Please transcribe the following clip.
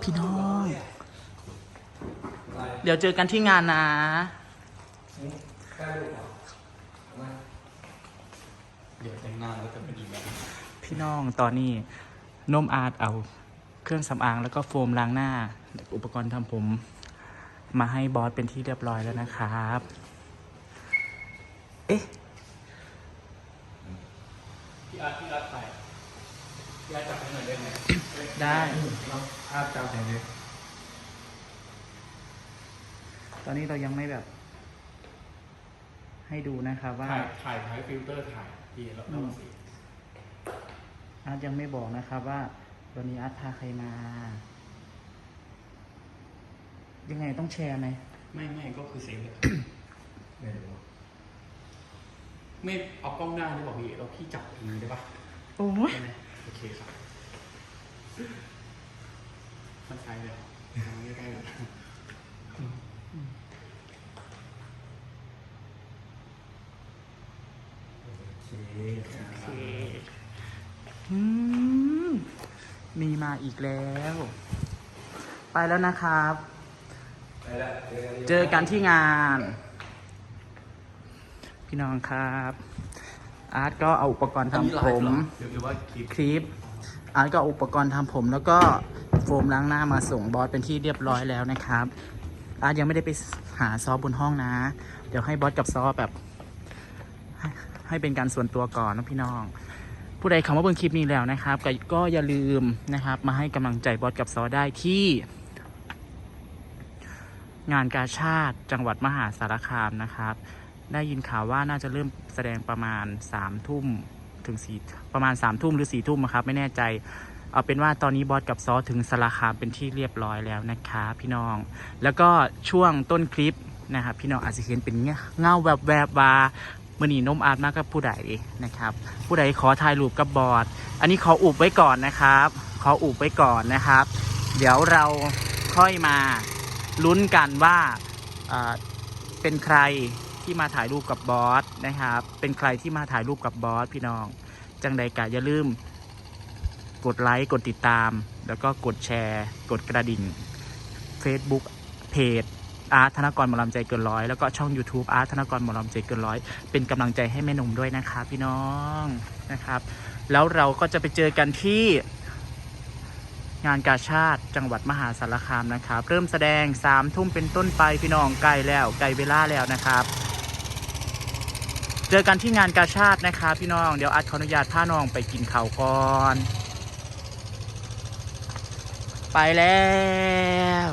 พี่น้อง เดี๋ยวเจอกันที่งานนะ เดี๋ยวแต่งหน้าแล้วจะเป็นอีกแบบพี่น้องตอนนี้นมอาร์ตเอาเครื่องสำอางแล้วก็โฟมล้างหน้า อุปกรณ์ทำผม มาให้บอสเป็นที่เรียบร้อยแล้วนะครับ เอ๊ะ พี่อาร์ตพี่อาร์ตไปพี่อาร์ต จับให้หน่อยได้ไหมได้อาร์ตจับไหนเลยตอนนี้เรายังไม่แบบ ให้ดูนะครับว่าถ่ายถ่ายถ่ายฟิลเตอร์ถ่ายพี่แล้วแล้วสีอาร์ตยังไม่บอกนะครับว่าวันนี้อาร์ตพาใครมา ยังไงต้องแชร์ไหมไม่ไม่ก็คือเซฟเลยไม่เอากล้องหน้าได้บอกพี่เราพี่จับอย่างนี้ได้ปะโอ้ยได้ไหม โอเคครับมันใช้เลยทำใกล้ๆเลยโอเคอืมมีมาอีกแล้ว ไปแล้วนะครับ เจอกันที่งาน พี่น้องครับ อาร์ตก็เอาอุปกรณ์ทำผมหรือว่าคลิปคลิป อาร์ตก็เอาอุปกรณ์ทำผม แล้วก็โฟมล้างหน้ามาส่งบอสเป็นที่เรียบร้อยแล้วนะครับ อาร์ตยังไม่ได้ไปหาซอบนห้องนะ เดี๋ยวให้บอสกับซอแบบ ให้ให้เป็นการส่วนตัวก่อนนะพี่น้อง ผู้ใดคำว่าเบิ่งคลิปนี้แล้วนะครับ ก็ก็อย่าลืมนะครับ มาให้กำลังใจบอสกับซอได้ที่งานกาชาติจังหวัดมหาสารคามนะครับ ได้ยินข่าวว่าน่าจะเริ่มแสดงประมาณสามทุ่มถึงสี่ประมาณสามทุ่มหรือสี่ทุ่มครับ ไม่แน่ใจ เอาเป็นว่าตอนนี้บอสกับซอถึงสารคามเป็นที่เรียบร้อยแล้วนะครับพี่น้อง แล้วก็ช่วงต้นคลิปนะครับพี่น้องอาจจะเห็นเป็นเงาแวบแบบว่ามื่อนีนมอาร์ตมากกับผู้ใดนะครับ ผู้ใดขอถ่ายรูปกับบอสอันนี้ขออุบไว้ก่อนนะครับ ขออุบไว้ก่อนนะครับ เดี๋ยวเราค่อยมาลุ้นกันว่าเป็นใคร ที่มาถ่ายรูปกับบอสนะครับ เป็นใครที่มาถ่ายรูปกับบอสพี่น้อง จังใดกะอย่าลืม กดไลค์กดติดตาม แล้วก็กดแชร์ กดกระดิ่ง Facebook เพจอาร์ตธนกรหมอลำใจเกินร้อยแล้วก็ช่อง YouTube อาร์ตธนกรหมอลำใจเกินร้อยเป็นกำลังใจให้แม่หนุ่มด้วยนะครับพี่น้องนะครับ แล้วเราก็จะไปเจอกันที่งานกาชาติจังหวัดมหาสารคามนะครับ เริ่มแสดง3ามทุ่มเป็นต้นไปพี่น้องใกลแล้วใกลเวลาแล้วนะครับ เจอกันที่งานกาชาตินะคะพี่น้อง เดี๋ยวอัดขออนุญาตพาน้องไปกินข้าวก่อน ไปแล้ว